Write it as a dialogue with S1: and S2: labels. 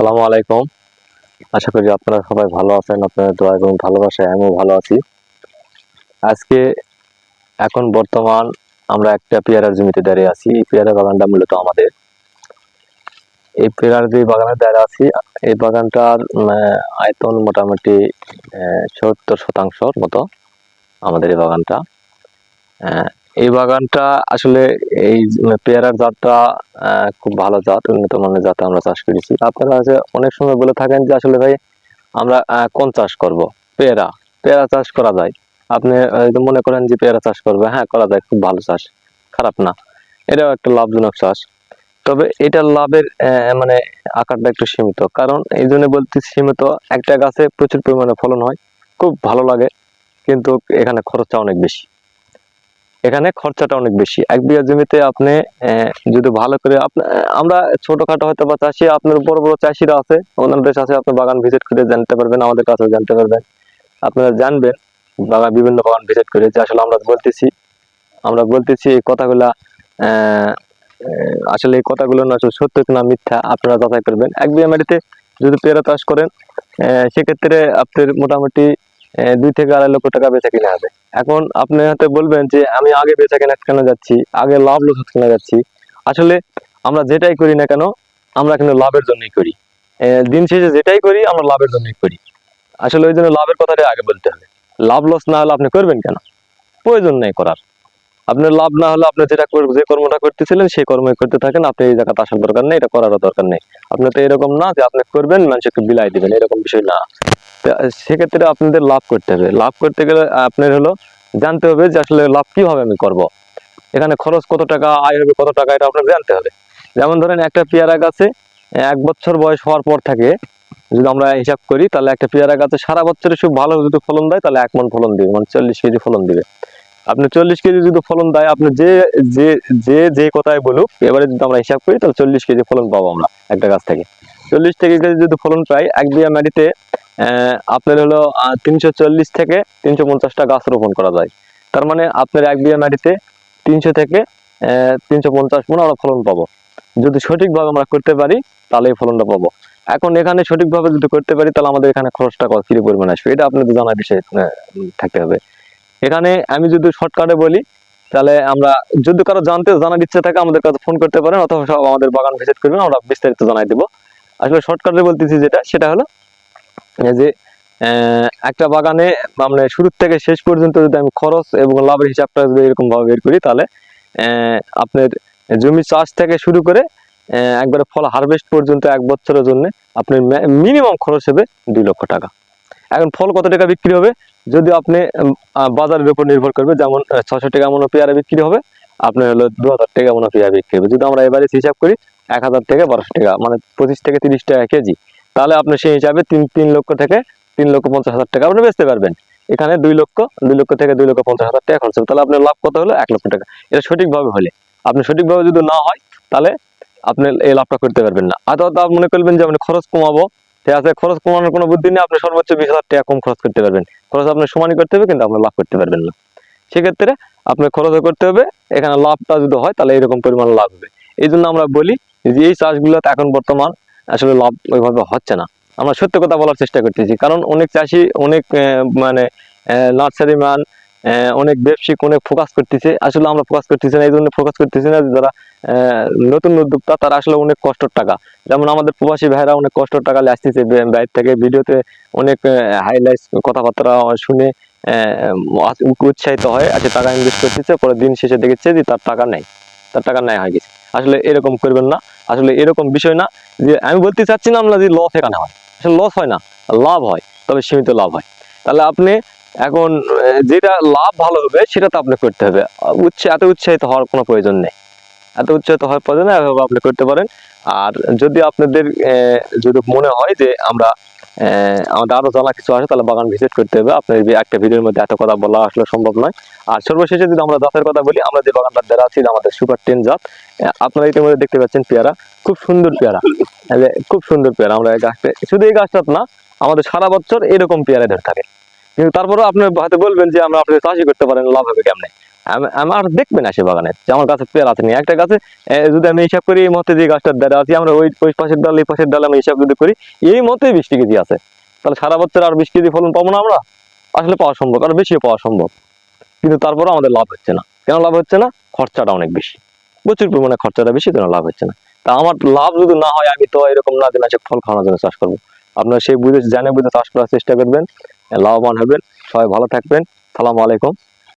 S1: আসসালামু আলাইকুম। আশা করি আপনারা সবাই ভালো আছেন, আপনাদের দোয়া এবং ভালোবাসায় আমিও ভালো আছি। আজকে এখন বর্তমান আমরা একটা পেয়ারার জমিতে দাঁড়িয়ে আছি। এই পেয়ারা বাগানটা মূলত আমাদের। এই পেয়ারার যে বাগানে দাঁড়িয়ে আছি, এই বাগানটার আয়তন মোটামুটি সত্তর শতাংশর মতো আমাদের এই বাগানটা। এই বাগানটা আসলে এই পেয়ারার জাতটা খুব ভালো জাত, উন্নত মানের জাত আমরা চাষ করেছি। আপনারা আছে অনেক সময় বলে থাকেন যে আসলে ভাই আমরা কোন চাষ করব? পেয়ারা। পেয়ারা চাষ করা যায়। আপনি মনে করেন যে পেয়ারা চাষ করবে হ্যাঁ করা যায়, খুব ভালো চাষ। খারাপ না। এটাও একটা লাভজনক চাষ। তবে এটার লাভের মানে আকারটা একটু সীমিত। কারণ এই জন্য বলতে সীমিত, একটা গাছে প্রচুর পরিমাণে ফলন হয়, খুব ভালো লাগে, কিন্তু এখানে খরচটা অনেক বেশি। এখানে খরচাটা অনেক বেশি। এক বিঘা জমিতে আপনি যদি ভালো করে আমরা ছোটখাটো হয়তো বা চাষি, আপনার বড় বড় চাষিরা আছে ওনাদের কাছে আপনি বাগান ভিজিট করে জানতে পারবেন, আমাদের কাছেও জানতে পারবেন। আপনারা জানবেন, বাগান বিভিন্ন বাগান ভিজিট করে, যে আসলে আমরা বলতেছি আমরা বলতেছি এই কথাগুলা আসলে এই কথাগুলো না সত্য কিনা মিথ্যা, আপনারা যাচাই করবেন। এক বিঘা মাটিতে যদি পেয়ারা চাষ করেন সেক্ষেত্রে আপনার মোটামুটি দুই থেকে আড়াই লক্ষ টাকা বেচা কিনা হবে। এখন আপনি হয়তো বলবেন যে, আমি আগে বেচা কেনা কেন যাচ্ছি? আগে লাভ লোস কেনা যাচ্ছি? আসলে আমরা যেটাই করি না কেন, আমরা কিন্তু লাভের জন্যই করি। দিন শেষে যেটাই করি, আমরা লাভের জন্যই করি। আসলে ওই জন্য লাভের কথাটাই আগে বলতে হবে। লাভ লস না হলে আপনি করবেন কেন? প্রয়োজন নেই করার। আপনার লাভ না হলে আপনি যেটা যে কর্মটা করতেছিলেন, সেই কর্মই করতে থাকেন। আপনি এই জায়গাতে আসার দরকার নেই, এটা করারও দরকার নেই। আপনি তো এরকম না যে আপনি করবেন, মানুষকে বিলাই দিবেন, এরকম বিষয় না। সেক্ষেত্রে আপনাদের লাভ করতে হবে। লাভ করতে গেলে আপনার হলো জানতে হবে যে আসলে লাভ কীভাবে আমি করব। এখানে খরচ কত টাকা, আয় হবে কত টাকা, এটা আপনাকে জানতে হবে। যেমন ধরেন একটা পেয়ারা গাছে এক বছর বয়স হওয়ার পর থেকে যদি আমরা হিসাব করি, তাহলে একটা পেয়ারা গাছে সারা বছরে খুব ভালো যদি ফলন দেয়, তাহলে এক মন ফলন দিবে মানে চল্লিশ কেজি ফলন দিবে। আপনি চল্লিশ কেজি যদি ফলন দেয়, আপনি যে যে যে যে কথায় বলুক, এবারে যদি আমরা হিসাব করি, তাহলে চল্লিশ কেজি ফলন পাবো আমরা একটা গাছ থেকে। চল্লিশ থেকে কেজি যদি ফলন পাই, এক বিঘা মাটিতে আপনার হলো তিনশো চল্লিশ থেকে তিনশো পঞ্চাশটা গাছ রোপণ করা যায়। তার মানে আপনার এক বিঘা মাটিতে তিনশো থেকে তিনশো পঞ্চাশ মন আমরা ফলন পাবো। যদি সঠিকভাবে আমরা করতে পারি, তাহলে এই ফলনটা পাবো। এখন এখানে সঠিকভাবে যদি করতে পারি, তাহলে আমাদের এখানে খরচটা কি পরিমাণ আসবে এটা আপনাদের জানার বিষয় থাকতে হবে। এখানে আমি যদি শর্টকাটে বলি, তাহলে আমরা যদি কারও জানতে, জানার ইচ্ছে থাকে, আমাদের কাছে ফোন করতে পারেন, অথবা সব আমাদের বাগান ভিজিট করবেন, আমরা বিস্তারিত জানাই দেবো। আসলে শর্টকাটে বলতেছি যেটা, সেটা হলো যে একটা বাগানে মানে শুরু থেকে শেষ পর্যন্ত যদি আমি খরচ এবং লাভের হিসাবটা যদি এরকম ভাবে বের করি, তাহলে আপনার জমি চাষ থেকে শুরু করে একবারে ফল হারভেস্ট পর্যন্ত এক বছরের জন্য আপনার মিনিমাম খরচ হবে দুই লক্ষ টাকা। এখন ফল কত টাকা বিক্রি হবে? যদি আপনি বাজারের উপর নির্ভর করবে, যেমন ছশো টাকা মতো পেয়ারা বিক্রি হবে, আপনার হলো দু হাজার টাকা মতো পেয়ারা বিক্রি হবে। যদি আমরা এবারে হিসাব করি, এক হাজার থেকে বারোশো টাকা মানে পঁচিশ থেকে তিরিশ টাকা কেজি। তাহলে আপনি সেই হিসাবে তিন তিন লক্ষ থেকে তিন লক্ষ পঞ্চাশ হাজার টাকা আপনি বেচতে পারবেন। এখানে দুই লক্ষ দুই লক্ষ থেকে দুই লক্ষ পঞ্চাশ হাজার টাকা খরচ হবে তাহলে আপনার লাভ কত হলো? এক লক্ষ টাকা। এটা সঠিকভাবে হলে। আপনি সঠিকভাবে যদি না হয়, তাহলে আপনি এই লাভটা করতে পারবেন না। আর অথবা মনে করবেন যে আপনি খরচ কমাবো। ঠিক আছে? খরচ কমানোর কোনো বুদ্ধি নেই। আপনি সর্বোচ্চ বিশ হাজার টাকা কম খরচ করতে পারবেন। খরচ আপনি সমানই করতে হবে, কিন্তু আপনি লাভ করতে পারবেন না। সেক্ষেত্রে আপনার খরচও করতে হবে। এখানে লাভটা যদি হয়, তাহলে এরকম পরিমাণ লাভ হবে। এই জন্য আমরা বলি যে এই চাষগুলোতে এখন বর্তমান আসলে লাভ ওইভাবে হচ্ছে না। আমরা সত্য কথা বলার চেষ্টা করতেছি। কারণ অনেক চাষি, অনেক মানে নার্সারি ম্যান অনেক ব্যবসায়িক অনেক ফোকাস করতেছে। আসলে আমরা ফোকাস করতেছি না, এই জন্য ফোকাস করতেছি না যারা নতুন উদ্যোক্তা, তারা আসলে অনেক কষ্টের টাকা। যেমন আমাদের প্রবাসী ভাইরা অনেক কষ্টের টাকা আসতেছে বাইরে থেকে। ভিডিওতে অনেক হাইলাইট কথাবার্তা শুনে উৎসাহিত হয় আজকে টাকা ইনভেস্ট করতেছে, পরে দিন শেষে দেখেছে যে তার টাকা নেই। তার টাকা নেয় হয়ে গেছে। আসলে এরকম করবেন না। আসলে এরকম বিষয় না যে আমি বলতে চাচ্ছি না আমরা যে লস এখানে হয়। আসলে লস হয় না, লাভ হয়, তবে সীমিত লাভ হয়। তাহলে আপনি এখন যেটা লাভ ভালো হবে সেটা তো আপনি করতে হবে। উৎসাহ এত উৎসাহিত হওয়ার কোনো প্রয়োজন নেই। এত উৎসাহিত হওয়ার প্রয়োজন আপনি করতে পারেন। আর যদি আপনাদের যদি মনে হয় যে আমরা আমাদের আরও জানা কিছু আছে, তাহলে বাগান ভিজিট করতে হবে। আপনার একটা ভিডিওর মধ্যে এত কথা বলা আসলে সম্ভব নয়। আর সর্বশেষে যদি আমরা জাতের কথা বলি, আমরা যে বাগানটার দ্বারা আছি আমাদের সুপার টেন জাত। আপনারা ইতিমধ্যে দেখতে পাচ্ছেন পেয়ারা। খুব সুন্দর পেয়ারা। খুব সুন্দর পেয়ারা। আমরা এই গাছটা শুধু এই গাছটা না, আমাদের সারা বছর এরকম পেয়ারা ধরে থাকে। কিন্তু তারপরেও আপনি হয়তো বলবেন যে আমরা আপনাদের চাষই করতে পারেন, লাভ হবে কেমনে? আমার দেখবে না সে বাগানে। আমার গাছে পেয়ারা আছে নি, একটা গাছে যদি আমি হিসাব করি, এই মতে যে গাছটার দ্বারা আছি, আমরা ওই ওই পাশের ডাল, এই পাশের ডাল আমি হিসাব যদি করি, এই মতে বিশ কেজি আছে। তাহলে সারা বছর আর বিশ কেজি ফলন পাবো না আমরা? আসলে পাওয়া সম্ভব, আর বেশিও পাওয়া সম্ভব। কিন্তু তারপরেও আমাদের লাভ হচ্ছে না। কেন লাভ হচ্ছে না? খরচাটা অনেক বেশি। প্রচুর পরিমাণে খরচাটা বেশি, কেন লাভ হচ্ছে না? তা আমার লাভ যদি না হয়, আমি তো এরকম না দিন ফল খাওয়ানোর জন্য চাষ করব। আপনারা সেই বুঝে জানে বুঝে চাষ করার চেষ্টা করবেন। লাভবান হবেন। সবাই ভালো থাকবেন। সালাম আলাইকুম।